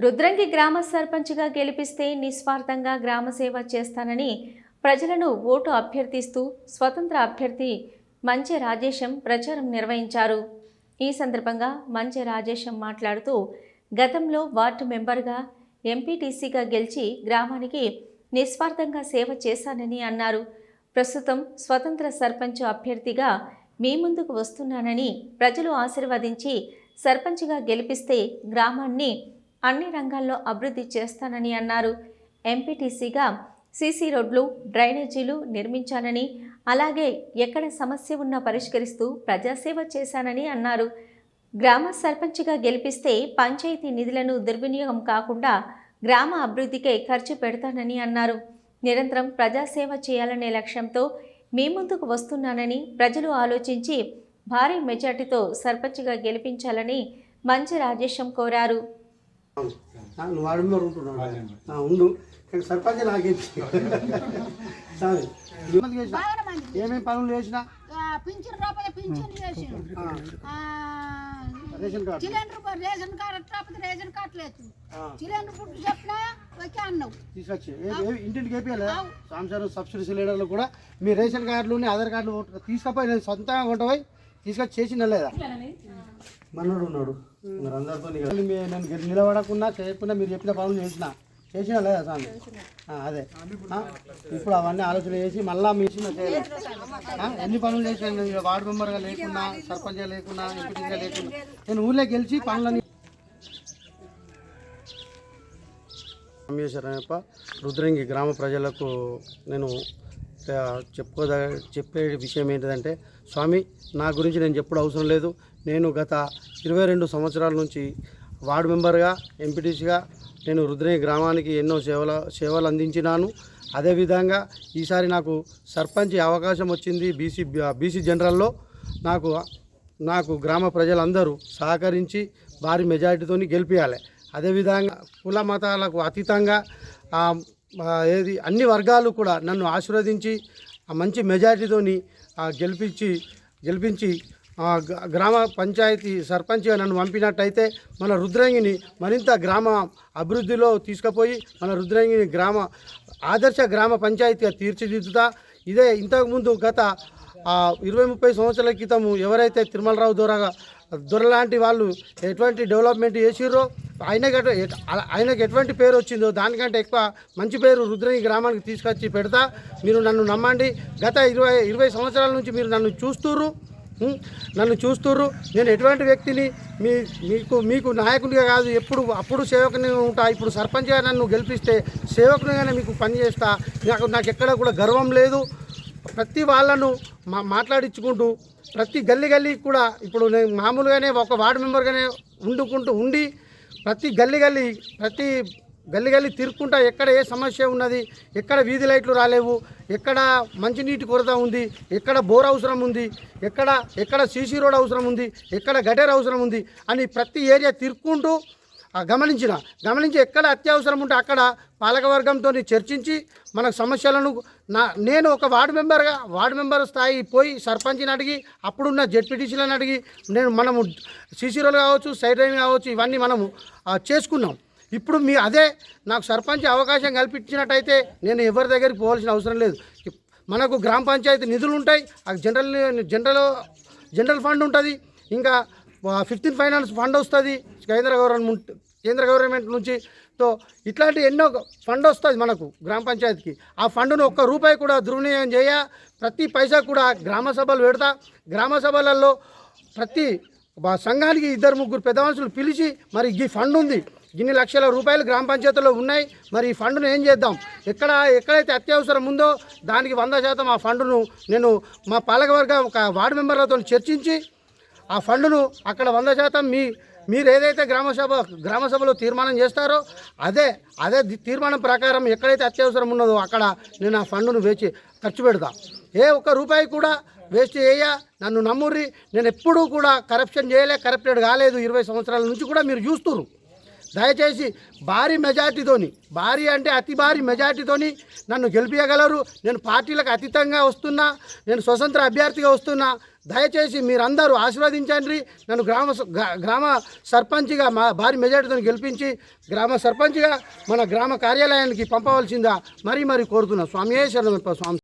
రుద్రంగి గ్రామ సర్పంచ్గా గెలిపిస్తే నిస్వార్థంగా గ్రామ సేవ చేస్తానని ప్రజలను ఓటు అభ్యర్థిస్తూ స్వతంత్ర అభ్యర్థి మంచె రాజేశం ప్రచారం నిర్వహించారు. ఈ సందర్భంగా మంచె రాజేశం మాట్లాడుతూ గతంలో వార్డు మెంబర్గా ఎంపీటీసీగా గెలిచి గ్రామానికి నిస్వార్థంగా సేవ చేశానని అన్నారు. ప్రస్తుతం స్వతంత్ర సర్పంచ్ అభ్యర్థిగా మీ ముందుకు వస్తున్నానని ప్రజలు ఆశీర్వదించి సర్పంచ్గా గెలిపిస్తే గ్రామాన్ని అన్ని రంగాల్లో అభివృద్ధి చేస్తానని అన్నారు. ఎంపీటీసీగా సీసీ రోడ్లు డ్రైనేజీలు నిర్మించానని అలాగే ఎక్కడ సమస్య ఉన్నా పరిష్కరిస్తూ ప్రజాసేవ చేశానని అన్నారు. గ్రామ సర్పంచ్గా గెలిపిస్తే పంచాయతీ నిధులను దుర్వినియోగం కాకుండా గ్రామ అభివృద్ధికే ఖర్చు పెడతానని అన్నారు. నిరంతరం ప్రజాసేవ చేయాలనే లక్ష్యంతో మీ ముందుకు వస్తున్నానని ప్రజలు ఆలోచించి భారీ మెజార్టీతో సర్పంచ్గా గెలిపించాలని మంచి రాజేశం కోరారు. నువ్వు వాడి మీద ఉంటున్నావు ఉండు. కానీ సర్పంచ్ నాకేం సరే. ఎంతమందికి చేసినా? బాగానే మంది ఏమేం పనులు చేసినా? పింఛన్ రాకపోతే పింఛన్ చేసిండు. ఆ, ఆ, రేషన్ కార్డు. రేషన్ రాకపోతే రేషన్ కార్డు లేదు. ఫుడ్ చెప్పినా అన్నావు. తీసుకొచ్చి. ఇంటింటికి వేపియాలి? సబ్సిడీ సిలిండర్లు కూడా మీ రేషన్ కార్డులు ఆధార్ కార్డులు తీసుకపోయి నేను సొంతంగా కొంటపోయి తీసుకొచ్చి చేసిన లేదా? మనోడు ఉన్నాడు. మరి అందరితో నేను నిలబడకుండా చేయకుండా మీరు చెప్పిన పనులు చేసిన. చేసినా లేదా స్వామి ఆ, అదే. ఇప్పుడు అవన్నీ ఆలోచన చేసి మళ్ళా మీ ఎన్ని పనులు చేసిన వార్డు మెంబర్గా లేకున్నా సర్పంచ్గా లేకున్నా ఎంపీటీగా లేకున్నా నేను ఊళ్ళో గెలిచి పనులని రామేశ్వరయ్యప్ప రుద్రంగి గ్రామ ప్రజలకు నేను చెప్పుకోద చెప్పే విషయం ఏంటిదంటే స్వామి నా గురించి నేను చెప్పుడు అవసరం లేదు. నేను గత ఇరవై రెండు సంవత్సరాల నుంచి వార్డు మెంబర్గా ఎంపీటీసీగా నేను రుద్రంగి గ్రామానికి ఎన్నో సేవల సేవలు అందించినాను. అదేవిధంగా ఈసారి నాకు సర్పంచ్ అవకాశం వచ్చింది బీసీ బీసీ జనరల్లో. నాకు నాకు గ్రామ ప్రజలందరూ సహకరించి భారీ మెజారిటీతో గెలిపించాలి అదేవిధంగా కుల మతాలకు అతీతంగా ఏది అన్ని వర్గాలు కూడా నన్ను ఆశీర్వదించి మంచి మెజారిటీతోని గెలిపించి గెలిపించి గ్రామ పంచాయతీ సర్పంచ్గా నన్ను పంపినట్టయితే మన రుద్రంగిని మరింత గ్రామ అభివృద్ధిలో తీసుకుపోయి మన రుద్రంగిని గ్రామ ఆదర్శ గ్రామ పంచాయతీగా తీర్చిదిద్దుతా. ఇదే ఇంతకుముందు గత ఇరవై ముప్పై సంవత్సరాల క్రితం ఎవరైతే తిరుమలరావు దొరగా దొరలాంటి వాళ్ళు ఎటువంటి డెవలప్మెంట్ చేసిర్రో ఆయనకి ఆయనకు అలా- ఎటువంటి పేరు వచ్చిందో దానికంటే ఎక్కువ మంచి పేరు రుద్రని గ్రామానికి తీసుకొచ్చి పెడతా. మీరు నన్ను నమ్మండి. గత ఇరవై ఇరవై సంవత్సరాల నుంచి మీరు నన్ను చూస్తుర్రు. నన్ను చూస్తుర్రు. నేను ఎటువంటి వ్యక్తిని? మీ మీకు మీకు నాయకునిగా కాదు. ఎప్పుడు అప్పుడు సేవకుని ఉంటా. ఇప్పుడు సర్పంచ్గా నన్ను గెలిపిస్తే సేవకునిగానే మీకు పనిచేస్తా నాకు నాకు ఎక్కడ కూడా గర్వం లేదు. ప్రతి వాళ్ళను మా మాట్లాడించుకుంటూ ప్రతి గల్లీ గల్లీ కూడా ఇప్పుడు నేను మామూలుగానే ఒక వార్డు మెంబర్గానే ఉండుకుంటూ ఉండి ప్రతి గల్లీ గల్లీ ప్రతి గల్లీ గల్లీ తిరుక్కుంటా ఎక్కడ ఏ సమస్య ఉన్నది ఎక్కడ వీధి లైట్లు రాలేవు ఎక్కడ మంచినీటి కొరత ఉంది ఎక్కడ బోర్ అవసరం ఉంది ఎక్కడ ఎక్కడ సీసీ రోడ్ అవసరం ఉంది ఎక్కడ గటేర్ అవసరం ఉంది అని ప్రతి ఏరియా తిరుక్కుంటూ గమనించిన. గమనించి ఎక్కడ అత్యవసరం ఉంటే అక్కడ పాలకవర్గంతో చర్చించి మన సమస్యలను నా నేను ఒక వార్డు మెంబర్గా వార్డు మెంబర్ స్థాయి పోయి సర్పంచ్ని అడిగి అప్పుడున్న జెడ్పీటీసీలను అడిగి నేను మనము సీసీ కావచ్చు సైడ్ రైన్ కావచ్చు ఇవన్నీ మనము చేసుకున్నాం. ఇప్పుడు మీ అదే నాకు సర్పంచ్ అవకాశం కల్పించినట్టయితే నేను ఎవరి దగ్గరికి పోవాల్సిన అవసరం లేదు. మనకు గ్రామ పంచాయతీ నిధులు ఉంటాయి జనరల్ జనరల్ జనరల్ ఫండ్ ఉంటుంది ఇంకా ఫిఫ్టీన్ ఫైనాన్స్ ఫండ్ వస్తుంది కేంద్ర గవర్నమెంట్ కేంద్ర గవర్నమెంట్ నుంచి. సో ఇట్లాంటి ఎన్నో ఫండ్ వస్తుంది మనకు గ్రామ పంచాయతీకి. ఆ ఫండ్ను ఒక్క రూపాయి కూడా దుర్వినియోగం చేయ ప్రతి పైసా కూడా గ్రామ సభలు పెడతా గ్రామ సభలలో ప్రతి సంఘానికి ఇద్దరు ముగ్గురు పెద్ద మనుషులు పిలిచి మరి ఈ ఫండ్ ఉంది ఇన్ని లక్షల రూపాయలు గ్రామ పంచాయతీలో ఉన్నాయి. మరి ఈ ఫండ్ను ఏం చేద్దాం? ఎక్కడ ఎక్కడైతే అత్యవసరం ఉందో దానికి వంద శాతం ఆ ఫండ్ను నేను మా పాలకవర్గ ఒక వార్డు మెంబర్లతో చర్చించి ఆ ఫండ్ను అక్కడ వంద శాతం మీ మీరు ఏదైతే గ్రామసభ గ్రామసభలో తీర్మానం చేస్తారో అదే అదే తీర్మానం ప్రకారం ఎక్కడైతే అత్యవసరం ఉన్నదో అక్కడ నేను ఆ ఫండ్ను వేచి ఖర్చు పెడతా. ఏ ఒక్క రూపాయి కూడా వేస్ట్ చేయ నన్ను నమ్ముర్రి. నేను ఎప్పుడూ కూడా కరప్షన్ చేయలే కరప్టెడ్ కాలేదు. ఇరవై సంవత్సరాల నుంచి కూడా మీరు చూస్తున్నారు దయచేసి భారీ మెజార్టీతోని భారీ అంటే అతి భారీ మెజార్టీతోని నన్ను గెలిపించగలరు నేను పార్టీలకు అతీతంగా వస్తున్నా నేను స్వతంత్ర అభ్యర్థిగా వస్తున్నా. దయచేసి మీరందరూ ఆశీర్వదించండి. నన్ను గ్రామ స- గ్రా- గ్రామ సర్పంచ్గా మా భారీ మెజార్టీతో గెలిపించి గ్రామ సర్పంచ్గా మన గ్రామ కార్యాలయానికి పంపవలసిందా మరీ మరీ కోరుతున్నా. స్వామి శరణం స్వామి.